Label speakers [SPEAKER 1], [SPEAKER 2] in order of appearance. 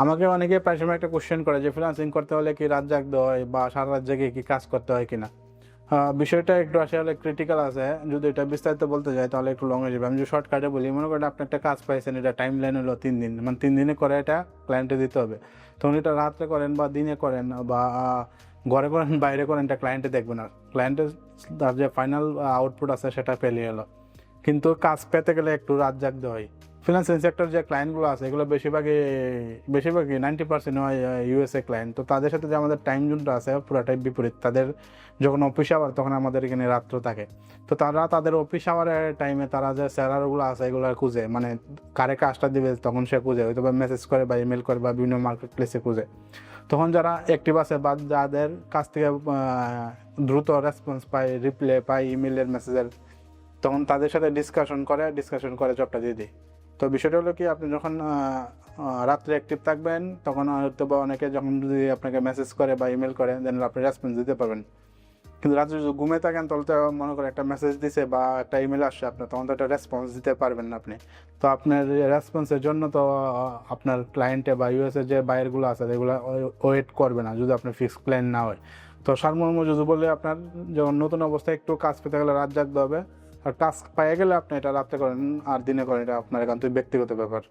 [SPEAKER 1] আমাকে অনেকে প্রায় সময় একটা কোশ্চেন করে যে ফ্রিলান্সিং করতে হলে কি রাত জাগতে হয় বা সারা রাত জেগে কি কাজ করতে হয় কিনা? আহ, বিষয়টা একটু আসলে ক্রিটিক্যাল আছে। যদি এটা বিস্তারিত বলতে যাই তাহলে একটু লং হয়ে যাবে। আমি যদি শর্টকাটে বলি মনে করেন আপনি একটা কাজ পাইছেন এটা টাইম লাইন হলো তিন দিন। মানে তিন দিনে করে এটা ক্লায়েন্টে দিতে হবে। তখন এটা রাত্রে করেন বা দিনে করেন বা ঘরে করেন বাইরে করেন এটা ক্লায়েন্টে দেখবে না ক্লায়েন্টের তার যে ফাইনাল আউটপুট আছে সেটা পেলে এলো কিন্তু কাজ পেতে গেলে একটু রাত জাগতে হয়। ফিনান্সিয়াল সেক্টর যে ক্লায়েন্টগুলো আছে, এগুলো বেশিরভাগই বেশিরভাগই নাইনটি পার্সেন্ট হয় ইউএসএ ক্লায়েন্ট তো তাদের সাথে যে আমাদের টাইম জোনটা আছে, পুরোটাই বিপরীত। তাদের যখন অফিস আওয়ার তখন আমাদের এখানে রাত্র থাকে। তো তারা তাদের অফিস আওয়ারের টাইমে তারা যে স্যালারগুলো আছে, এগুলো খুঁজে। মানে কারে কাজটা দিবে, তখন সে খুঁজে। হয়তো বা মেসেজ করে বা ইমেল করে বা বিভিন্ন মার্কেট প্লেসে খুঁজে। তখন যারা অ্যাক্টিভ আছে বা যাদের কাছ থেকে দ্রুত রেসপন্স পায় রিপ্লাই পায় ইমেলের মেসেজের তখন তাদের সাথে ডিসকাশন করে ডিসকাশন করে জবটা দিয়ে দিই তো বিষয়টা হলো কি, আপনি যখন রাত্রে অ্যাক্টিভ থাকবেন, তখন হয়তো বা অনেকে যখন যদি আপনাকে মেসেজ করে বা ইমেল করে দেন আপনি রেসপন্স দিতে পারবেন। কিন্তু রাত্রে যদি ঘুমে থাকেন, তাহলে তো মনে করেন একটা মেসেজ দিছে বা একটা ইমেল আসছে, আপনার তখন তো একটা রেসপন্স দিতে পারবেন না আপনি। তো আপনার রেসপন্সের জন্য তো আপনার ক্লায়েন্টে বা ইউএসএ যে বাইরগুলো আছে, এগুলো ওয়েট করবে না, যদি আপনার ফিক্স প্ল্যান না হয়। তো সারমর্ম যদি বলে আপনার যখন নতুন অবস্থায় একটু কাজ পেতে গেলে রাত জাগতে হবে আর টাস্ক পাইয়া গেলে আপনি এটা রাত্রে করেন, আর দিনে করেন, এটা আপনার একান্তই ব্যক্তিগত ব্যাপার।